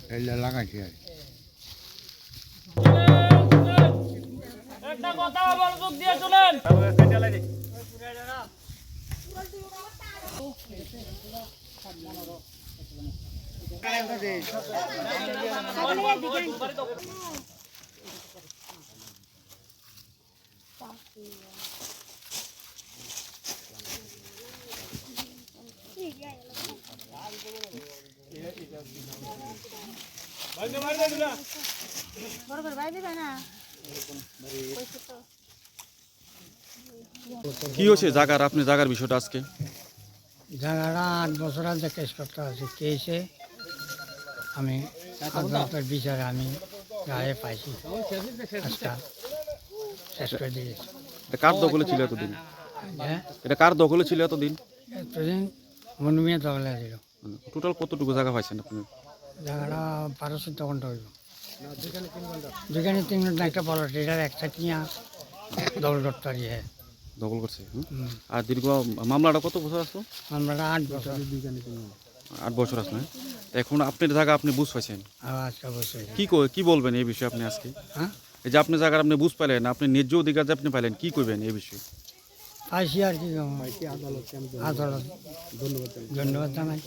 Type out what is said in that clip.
ঠেলে লাগাইছি আর কি। একটা কথা মনোযোগ দিয়ে শুনেন বড় দিবে না? কি হয়েছে জাগার? আপনি জাগার বিষয়টা আজকে? জায়গাটা আট বছর আগে কেস করতে আছে কেসে আমি আদালতের বিচারে আমি গায়ে পাইছি। শেষ করে দিয়েছি। এটা কার দখলে ছিল এতদিন? হ্যাঁ? এটা কার দখলে ছিল এতদিন? এতদিন মনুমিয়া দখলে ছিল। টোটাল কতটুকু জায়গা পাইছেন আপনি? জায়গাটা বারো চোদ্দ ঘণ্টা হইল যেখানে তিন ঘণ্টা একটা পলট এটার একটা কিয়া দৌড় করতে পারি হ্যাঁ। দখল করছে। আর দীর্ঘ মামলাটা কত বছর আসলো আমরা আট বছর। আট বছর আসলো? এখন আপনার জায়গা আপনি বুঝ পাইছেন? বসে কি কি বলবেন এই বিষয়ে আপনি আজকে? হ্যাঁ? এই যে আপনি জায়গার আপনি বুঝ পাইলেন আপনি ন্যায্য অধিকার যে আপনি পাইলেন কি করবেন এই বিষয়ে? পাইছি আর কি আদালত। ধন্যবাদ ধন্যবাদ জানাই।